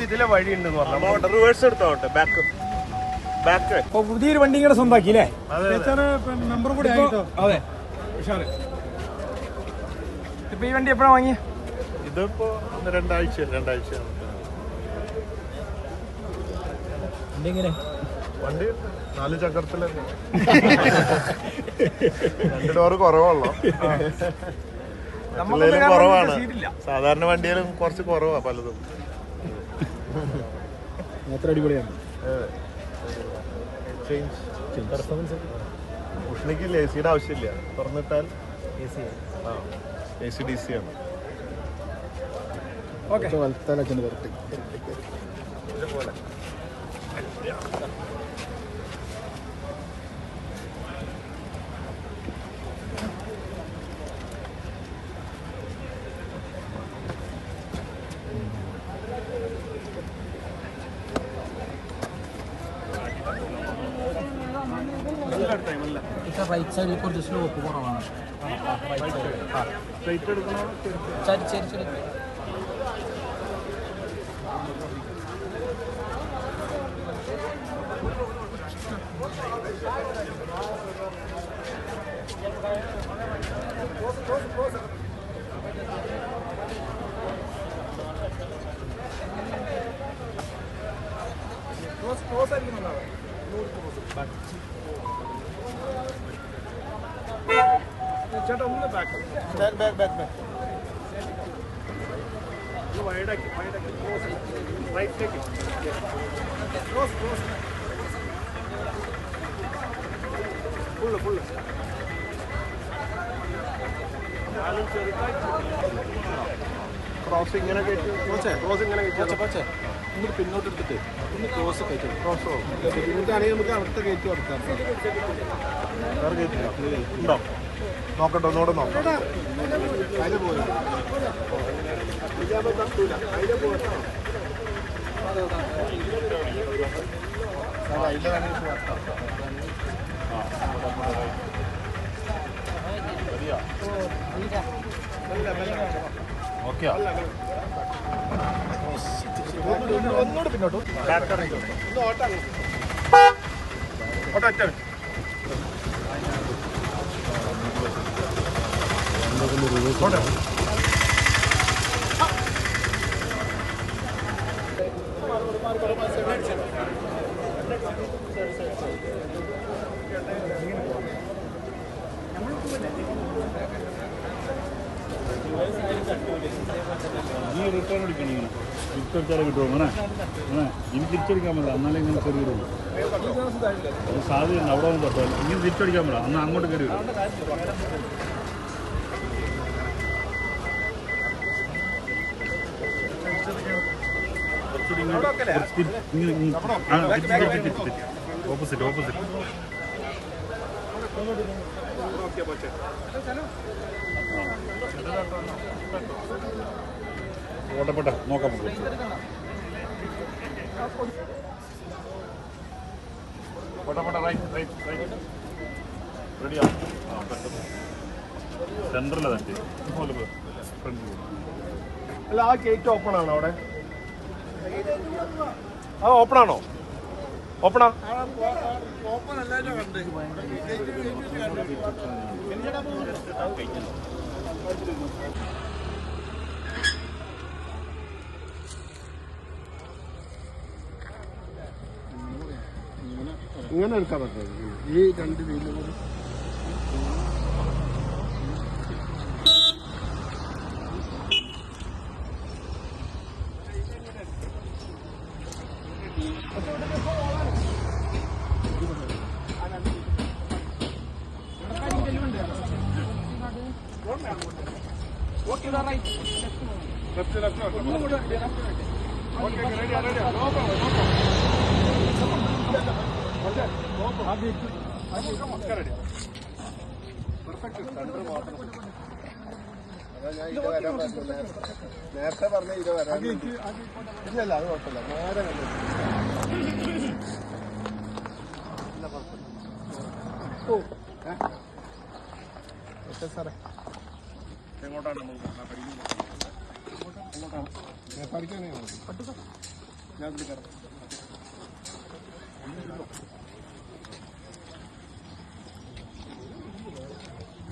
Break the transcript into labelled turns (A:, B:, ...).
A: ഇതിലെ വഴി ഉണ്ടെന്ന് പറഞ്ഞു
B: റിവേഴ്സ് എടുത്തോട്ടെ ബാക്ക് ബാക്ക്
C: പുതിയൊരു വണ്ടി ഇങ്ങനെ സ്വന്തമാക്കി അല്ലേ നമ്പറും കൂടി അതെ ഇപ്പൊ ഈ വണ്ടി എപ്പോഴാ വാങ്ങിയ
B: ഇതിപ്പോ രണ്ടാഴ്ച രണ്ടാഴ്ച
C: എങ്ങനെ
B: വണ്ടി നാല് ചക്രത്തിലല്ലേ? രണ്ട് ഡോറ് കുറവുള്ളൂ? കുറവാണ്. സാധാരണ വണ്ടിയിലും കുറച്ച് കുറവാ പലതും.
A: അത്ര
C: അടിപൊളിയാണ്.
B: ചേഞ്ച് ഉഷ്ണിക്ക് എ സിയുടെ ആവശ്യമില്ല. തുറന്നിട്ടാൽ എ സി ഡി സി ആണ്.
A: വലത്താലൊക്കെ
C: రైట్ సైడ్ కూడా చూసిన ఒప్పుకోవడం right side side side Close, close, close. ചേട്ടാ ഒന്ന് ബാക്ക്
B: ബാക്ക് ബാക്ക് ബാക്ക്
A: വൈഡാക്കി വൈഡാക്കി റൈറ്റിലേക്ക് ക്രോസ് ക്രോസ് ഫുള്ള്
C: ഫുള്ള് നാലും ചെറുതായി.
B: ക്രോസ് ഇങ്ങനെ കയറ്റി ക്രോസ് ഇങ്ങനെ വെച്ചാൽ
C: ഇങ്ങോട്ട് പിന്നോട്ട് എടുത്തിട്ട് ഒന്ന് ക്രോസ് കയറ്റും
B: ക്രോസോ
C: ബുദ്ധിമുട്ടാണെങ്കിൽ നമുക്ക് അടുത്ത
A: കയറ്റി കൊടുക്കാം
B: വേറെ കയറ്റില്ല ഉണ്ടോ? നോക്കട്ടെ ഒന്നുകൂടെ നോക്കാം.
D: ഓക്കെ
C: ഒന്നുകൂടെ പിന്നോട്ട്.
B: ഓട്ടോ.
C: ഒറ്റ മിനിറ്റ്.
A: ഓട്ടോ.
D: നീ റിട്ടേൺ അടിക്കണം ഇങ്ങനെ തിരിച്ചടിച്ചാലേ കിട്ടുമോ അങ്ങനെ അങ്ങനെ ഇനി തിരിച്ചടിക്കാൻ പറ്റില്ല എന്നാലേ ഇങ്ങനെ കയറി വരുള്ളൂ അവിടെ ഒന്നും തൊട്ടോ ഇനി തിരിച്ചടിക്കാൻ പറ്റില്ല അന്ന് അങ്ങോട്ട് കയറി വരും തിരിച്ച്. ഓപ്പോസിറ്റ് ഓപ്പോസിറ്റ് ഓട്ടപ്പെട്ട നോക്കാം നമുക്ക് ഓട്ടപ്പെട്ട റൈറ്റ് റൈറ്റ് പോ.
C: അല്ല ആ ഗേറ്റ് ഓപ്പൺ ആണോ അവിടെ ഓപ്പൺ ആണോ ഓപ്പണാ?
A: ഇങ്ങനെ എടുക്കാൻ പറ്റില്ല. ഈ രണ്ട് വീലും കൂടി
C: left
A: left
C: okay ready ready
A: no
C: problem okay
A: ready perfect centre മാത്രം നേരത്തെ പറഞ്ഞ ഇത് വരാൻ ഇല്ലല്ല അത് കുഴപ്പമില്ല നേരെ കണ്ടു ഓ സാറേ. എങ്ങോട്ടാണ് നമ്മൾ കാണാൻ പഠിക്കുന്നത്. പഠിക്കാനേ ഞാൻ